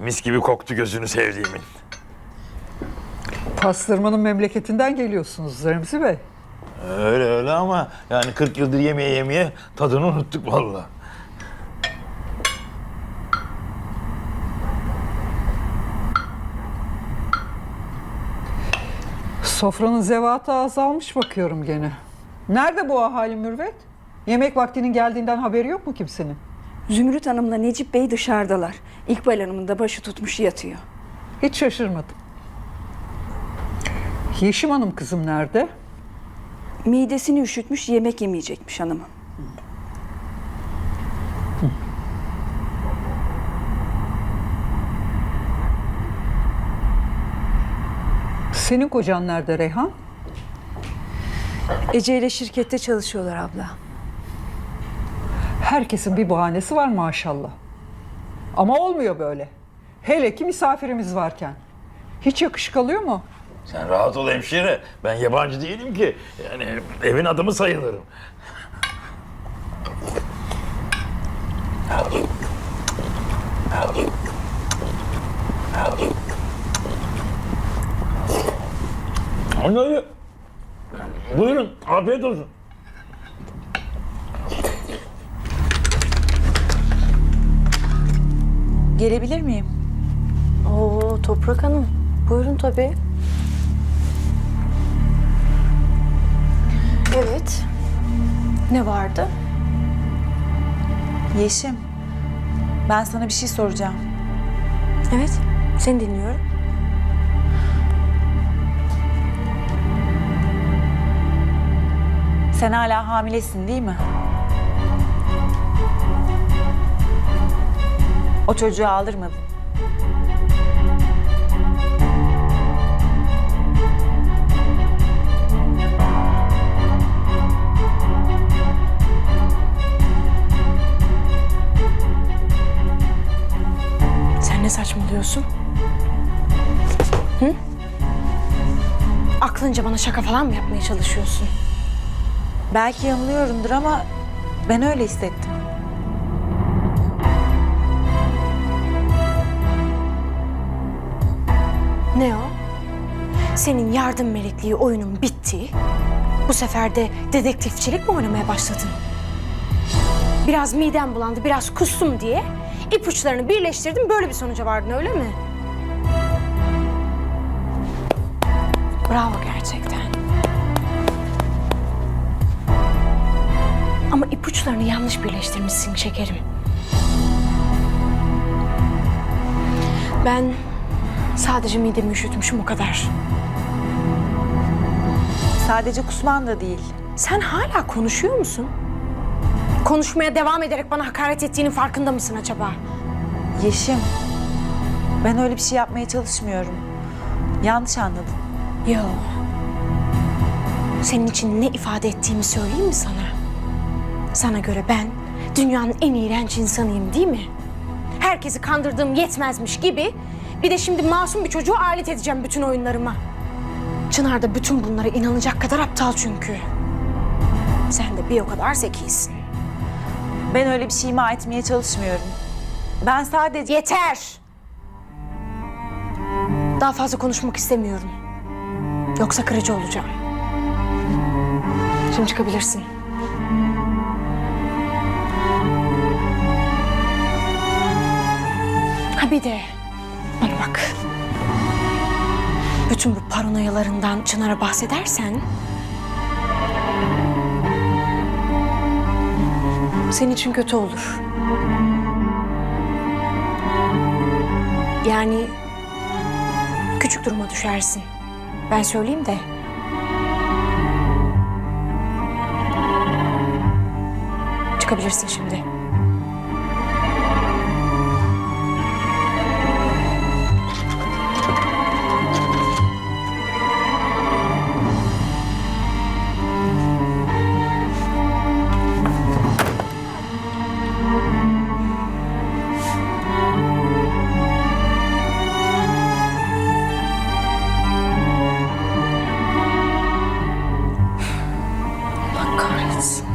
Mis gibi koktu gözünü sevdiğimin. Pastırmanın memleketinden geliyorsunuz Remzi Bey. Öyle öyle ama yani 40 yıldır yemeye yemeye tadını unuttuk vallahi. Sofranın zevatı azalmış bakıyorum gene. Nerede bu ahali mürvet? Yemek vaktinin geldiğinden haberi yok mu kimsenin? Zümrüt Hanım'la Necip Bey dışarıdalar. İkbal Hanım'ın da başı tutmuş yatıyor. Hiç şaşırmadım. Yeşim Hanım kızım nerede? Midesini üşütmüş yemek yemeyecekmiş hanımım. Senin kocan nerede Reyhan? Ece ile şirkette çalışıyorlar abla. Herkesin bir bahanesi var maşallah. Ama olmuyor böyle. Hele ki misafirimiz varken. Hiç yakışık alıyor mu? Sen rahat ol hemşire. Ben yabancı değilim ki. Yani evin adamı sayılırım. Anne, buyurun afiyet olsun. Gelebilir miyim? Oo Toprak Hanım. Buyurun tabii. Evet. Ne vardı? Yeşim. Ben sana bir şey soracağım. Evet. Seni dinliyorum. Sen hala hamilesin değil mi? O çocuğu aldırmadın. Sen ne saçmalıyorsun? Hı? Aklınca bana şaka falan mı yapmaya çalışıyorsun? Belki yanılıyorumdur ama ben öyle hissettim. Ne o? Senin yardım melekliği oyunun bitti. Bu sefer de dedektifçilik mi oynamaya başladın? Biraz midem bulandı, biraz kustum diye ipuçlarını birleştirdim, böyle bir sonuca vardın öyle mi? Bravo gerçekten. Ama ipuçlarını yanlış birleştirmişsin şekerim. Ben sadece midemi üşütmüşüm o kadar. Sadece kusman da değil. Sen hala konuşuyor musun? Konuşmaya devam ederek bana hakaret ettiğinin farkında mısın acaba? Yeşim. Ben öyle bir şey yapmaya çalışmıyorum. Yanlış anladın. Yo. Senin için ne ifade ettiğimi söyleyeyim mi sana? Sana göre ben dünyanın en iğrenç insanıyım değil mi? Herkesi kandırdığım yetmezmiş gibi bir de şimdi masum bir çocuğu alet edeceğim bütün oyunlarıma. Çınar da bütün bunlara inanacak kadar aptal çünkü. Sen de bir o kadar zekisin. Ben öyle bir şey ima etmeye çalışmıyorum. Ben sadece... Yeter! Daha fazla konuşmak istemiyorum. Yoksa kırıcı olacağım. Şimdi çıkabilirsin. Ha bir de bana bak. Bütün bu paranoyalarından Çınar'a bahsedersen... Senin için kötü olur. Yani küçük duruma düşersin. Ben söyleyeyim de. Çıkabilirsin şimdi. Yes.